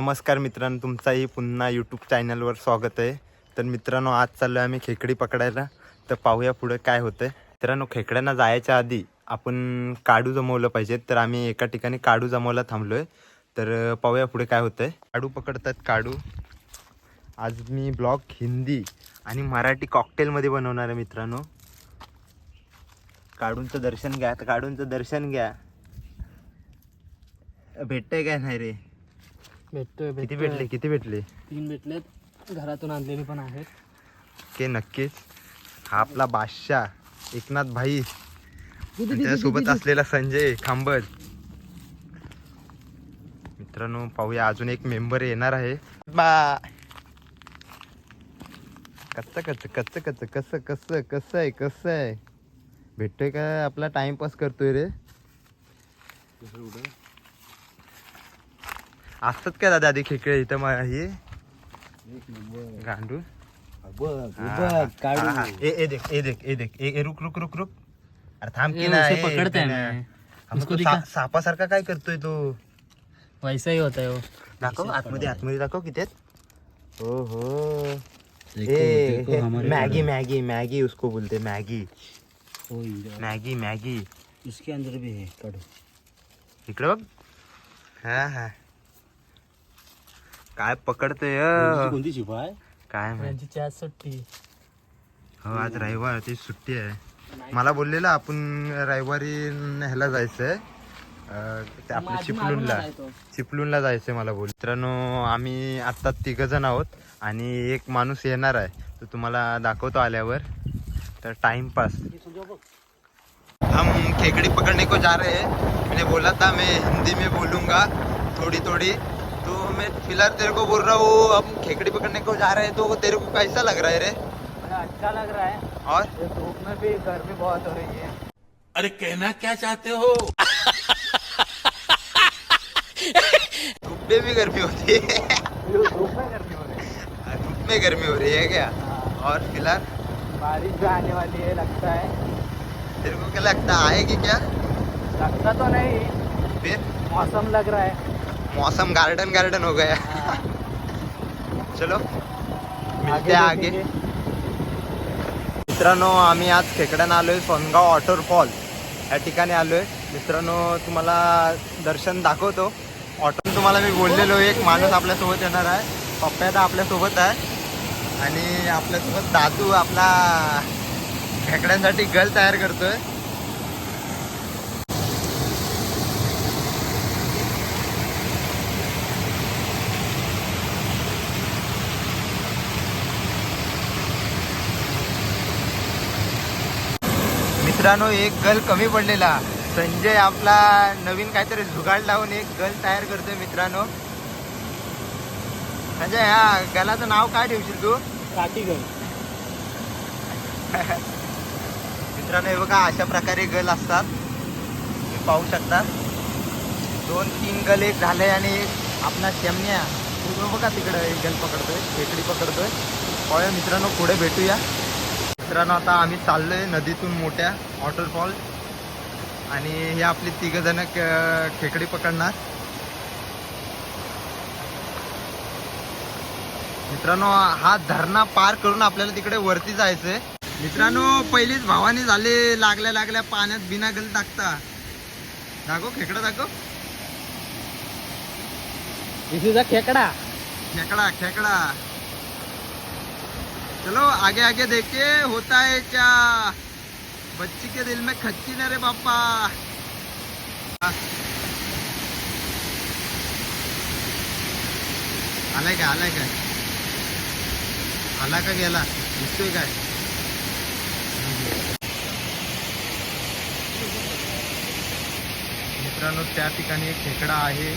नमस्कार मित्रांनो तुमचाही पुन्हा यूट्यूब चॅनलवर स्वागत आहे. तर मित्रांनो आज चाललो आहे आम्ही खेकडी पकडायला. तर पाहूया पुढे काय होतं आहे मित्रांनो खेकड्यांना जायच्या आधी आपण काडू जमवलं पाहिजे. तर आम्ही एका ठिकाणी काडू जमवायला थांबलोय. तर पाहूया पुढे काय होतंय. काडू पकडतात काडू. आज मी ब्लॉग हिंदी आणि मराठी कॉकटेलमध्ये बनवणार आहे मित्रांनो. काडूंचं दर्शन घ्या. तर काडूंचं दर्शन घ्या. भेटतंय काय नाही रे? भेटतोय किती भेटतोय. भेटले किती भेटले? तीन भेटलेत. घरातून आणलेली पण आहेत. के नक्कीच. हा आपला बादशाह एकनाथ भाई. आणि त्याच्यासोबत असलेला संजय खांबत मित्रांनो पाहूया अजून एक मेंबर येणार आहे. बा कच्च कच्च कच्च कच्च कसं कसं कसं आहे कसं आहे? भेटतोय का? आपला टाइमपास करतोय रे. असतात का दादा आधी खेकडे इथं मग हे गांडूळ हा, हा. ए ए देख ए देख ए देख ए ए, रुक रुक रुक रुक अरे थांब की ए, ना उसे ए, पकडताय इथे ना. मैं. हा, मग उसको तो दिखा. सापासारखा काय करतोय तो वैसा ही होता है वो दाखव आतमध्ये आतमध्ये दाखव किती आहेत हो हो देखो, ए, देखो, ए, हमारे मॅगी मॅगी मॅगी उसको बोलते मॅगी ओ. मॅगी मॅगी उसके अंदर भी है इकडे बघ हा हा काय पकडतोय अ? कोणती शिपा आहे काय माहीत? त्यांची चहा सुट्टी. हो आज रविवार ती सुट्टी आहे. मला बोललेलं आपण रविवारी ह्याला जायचंय. अं, ते आपल्या चिपलूनला चिपलूनला जायचंय मला बोल. मित्रांनो आम्ही आता तिघ जण आहोत आणि एक माणूस येणार आहे. तो तुम्हाला दाखवतो आल्यावर. तर टाइमपास हम खेकड़ी पकड़ने को जा रहे हैं। मैंने बोला था मैं हिंदी में बोलूँगा थोड़ी थोड़ी मैं फ़िलहाल तेरे को बोल रहा हूँ हम खेकड़ी पकड़ने को जा रहे हैं तो तेरे को कैसा लग रहा है रे? अच्छा लग रहा है। और? धूप में भी गर्मी बहुत हो रही है। अरे कहना क्या चाहते हो? धूप में भी गर्मी होती है। धूप में गर्मी हो रही है। धूप में गर्मी हो रही है क्या? और फ़िलहाल? बारिश भी आने वाली है लगता है। तेरे को क्या लगता है आएगी क्या? लगता तो नहीं फिर? मौसम लग रहा है। मौसम गार्डन गार्डन हो गया। चलो मिळते आगे. मित्रांनो आम्ही आज खेकड्यानं आलोय सोनगाव वॉटरफॉल या ठिकाणी आलोय. मित्रांनो तुम्हाला दर्शन दाखवतो. ऑटो तुम्हाला मी बोललेलो एक माणूस आपल्यासोबत येणार आहे. पप्प्यादा आपल्यासोबत आहे. आणि आपल्यासोबत दादू आपला खेकड्यांसाठी गल तयार करतोय. मित्रांनो एक गल कमी पडलेला. संजय आपला नवीन काहीतरी जुगाड लावून एक गल तयार करतोय मित्रांनो. संजय हा गलाचं नाव काय ठेवशील तू? काठी गई मित्रांनो हे बघा अशा प्रकारे गल असतात. तुम्ही पाहू शकता. दोन तीन गल एक झाले आणि एक आपला शेमण्या. तो बघा तिकडं एक गल पकडतोय खेकडी पकडतोय. पाहूया मित्रांनो पुढे भेटूया. मित्रांनो आता आम्ही चाललोय नदीतून मोठ्या वॉटरफॉल आणि हे आपली तिघ जण खेकडी पकडणार. मित्रांनो हा धरणा पार करून आपल्याला तिकडे वरती जायचंय. मित्रांनो पहिलीच भावानी झाले लागल्या लागल्या पाण्यात बिना गल टाकता दाखव खेकडा दाखव. खेकडा. खेकड़ा खेकड़ा. चलो आगे आगे देखिए होता है क्या? बच्ची के दिल में खच्ची न रे बाप्पा आलाय काय आलाय काय आला का गेला? दिसतोय काय? मित्रांनो त्या ठिकाणी एक खेकडा आहे.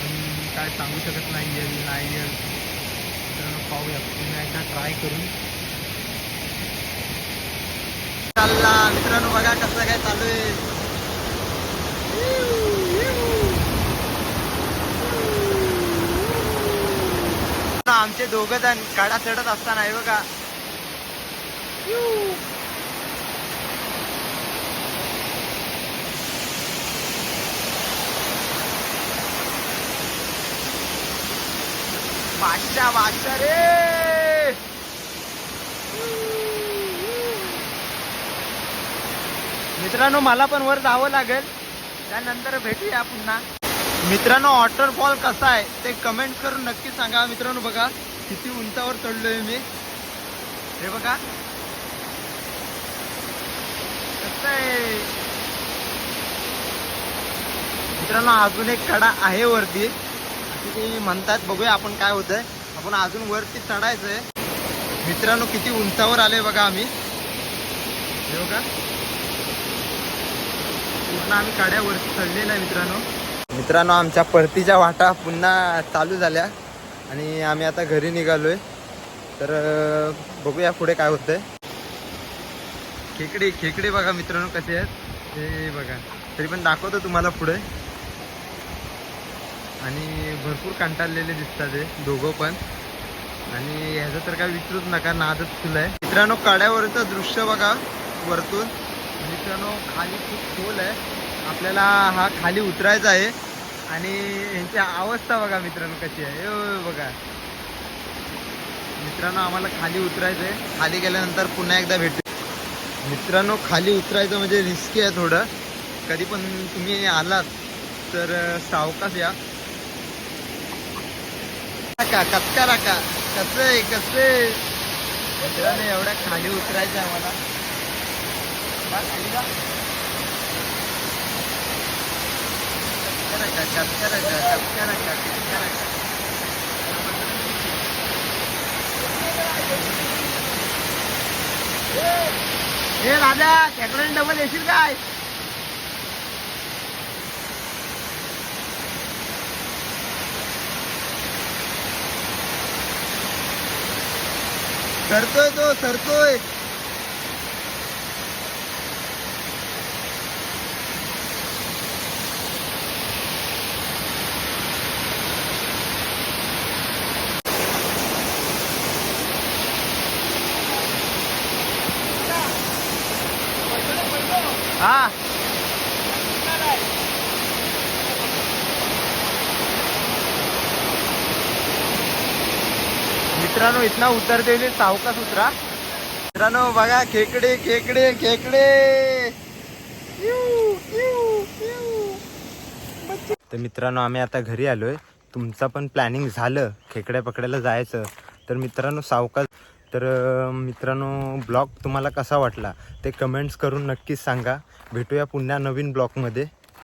पण काय सांगू शकत नाही येईल नाही येईल पाहूया. पुन्हा एकदा ट्राय करून. चालला. मित्रांनो बघा कसं काय चालू आहे. आमचे दोघं जण काढा चढत असताना आहे बघा. वाटचा बादशा रे मित्रांनो मला पण वर जावं लागेल. त्यानंतर भेटूया पुन्हा. मित्रांनो वॉटरफॉल कसा आहे ते कमेंट करून नक्की सांगा. मित्रांनो बघा किती उंचावर चढलोय मी. हे बघा. कसं आहे? मित्रांनो अजून एक कडा आहे वरती. असं ते म्हणतात बघूया आपण काय होतंय. आपण अजून वरती चढायचंय. मित्रांनो किती उंचावर आले बघा आम्ही. हे का पूर्ण आम्ही काड्यावरती चढलेला आहे मित्रांनो. मित्रांनो आमच्या परतीच्या वाटा पुन्हा चालू झाल्या. आणि आम्ही आता घरी निघालोय. तर बघूया पुढे काय होतंय. खेकडे खेकडे बघा मित्रांनो कसे आहेत. हे बघा. तरी पण दाखवतो तुम्हाला पुढे. आणि भरपूर कंटाळलेले दिसतात हे दोघं पण. आणि ह्याचं तर काय विचारूच नका नादच फुल आहे. मित्रांनो कड्यावरचं दृश्य बघा वरतून. मित्रांनो खाली खूप खोल आहे. आपल्याला हा खाली उतरायचा आहे. आणि यांची अवस्था बघा मित्रांनो कशी आहे. बघा. मित्रांनो आम्हाला खाली उतरायचं आहे. खाली गेल्यानंतर पुन्हा एकदा भेटू. मित्रांनो खाली उतरायचं म्हणजे रिस्की आहे थोडं. कधी पण तुम्ही आलात तर अं, सावकाश या. का कचका राका कसं आहे कसं आहे? मित्रांनो एवढ्या खाली उतरायचं आम्हाला बा, खाली जा. कचका राका, कचका राका, कचका राका, कचका राजा खेकड्याने डबल येशील काय? सरतोय तो सरतोय हा मित्रांनो इथना उतरते सावकास उतरा. मित्रांनो बघा खेकडे खेकडे खेकडे. तर मित्रांनो आम्ही आता घरी आलोय. तुमचं पण प्लॅनिंग झालं खेकड्या पकड्याला जायचं. तर मित्रांनो सावकाश तर मित्रांनो ब्लॉग तुम्हाला कसा वाटला ते कमेंट्स करून नक्कीच सांगा. भेटूया पुन्हा नवीन ब्लॉगमध्ये.